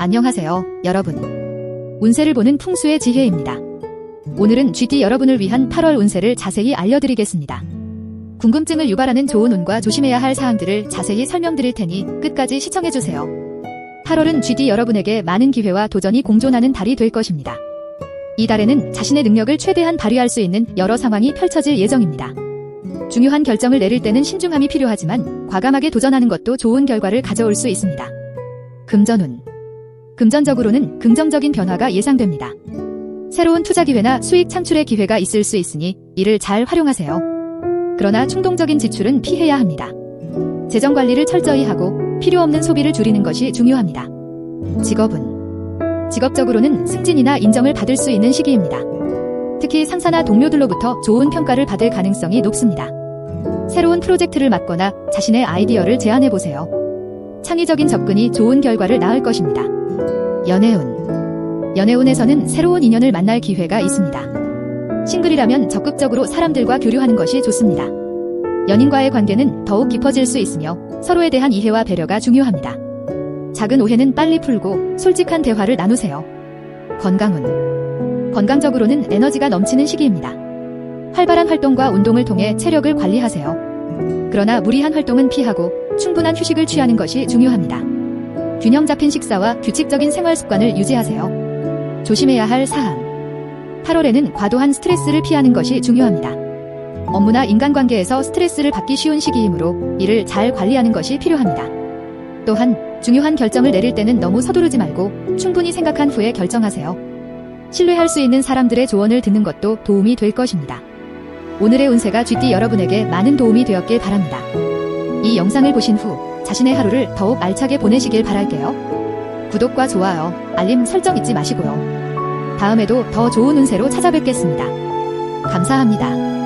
안녕하세요, 여러분. 운세를 보는 풍수의 지혜입니다. 오늘은 GD 여러분을 위한 8월 운세를 자세히 알려드리겠습니다. 궁금증을 유발하는 좋은 운과 조심해야 할 사항들을 자세히 설명드릴 테니 끝까지 시청해주세요. 8월은 GD 여러분에게 많은 기회와 도전이 공존하는 달이 될 것입니다. 이 달에는 자신의 능력을 최대한 발휘할 수 있는 여러 상황이 펼쳐질 예정입니다. 중요한 결정을 내릴 때는 신중함이 필요하지만 과감하게 도전하는 것도 좋은 결과를 가져올 수 있습니다. 금전운. 금전적으로는 긍정적인 변화가 예상됩니다. 새로운 투자 기회나 수익 창출의 기회가 있을 수 있으니 이를 잘 활용하세요. 그러나 충동적인 지출은 피해야 합니다. 재정 관리를 철저히 하고 필요 없는 소비를 줄이는 것이 중요합니다. 직업은 직업적으로는 승진이나 인정을 받을 수 있는 시기입니다. 특히 상사나 동료들로부터 좋은 평가를 받을 가능성이 높습니다. 새로운 프로젝트를 맡거나 자신의 아이디어를 제안해 보세요. 창의적인 접근이 좋은 결과를 낳을 것입니다. 연애운. 연애운에서는 새로운 인연을 만날 기회가 있습니다. 싱글이라면 적극적으로 사람들과 교류하는 것이 좋습니다. 연인과의 관계는 더욱 깊어질 수 있으며 서로에 대한 이해와 배려가 중요합니다. 작은 오해는 빨리 풀고 솔직한 대화를 나누세요. 건강운. 건강적으로는 에너지가 넘치는 시기입니다. 활발한 활동과 운동을 통해 체력을 관리하세요. 그러나 무리한 활동은 피하고 충분한 휴식을 취하는 것이 중요합니다. 균형 잡힌 식사와 규칙적인 생활 습관을 유지하세요. 조심해야 할 사항. 8월에는 과도한 스트레스를 피하는 것이 중요합니다. 업무나 인간관계에서 스트레스를 받기 쉬운 시기이므로 이를 잘 관리하는 것이 필요합니다. 또한 중요한 결정을 내릴 때는 너무 서두르지 말고 충분히 생각한 후에 결정하세요. 신뢰할 수 있는 사람들의 조언을 듣는 것도 도움이 될 것입니다. 오늘의 운세가 GD 여러분에게 많은 도움이 되었길 바랍니다. 이 영상을 보신 후 자신의 하루를 더욱 알차게 보내시길 바랄게요. 구독과 좋아요, 알림 설정 잊지 마시고요. 다음에도 더 좋은 운세로 찾아뵙겠습니다. 감사합니다.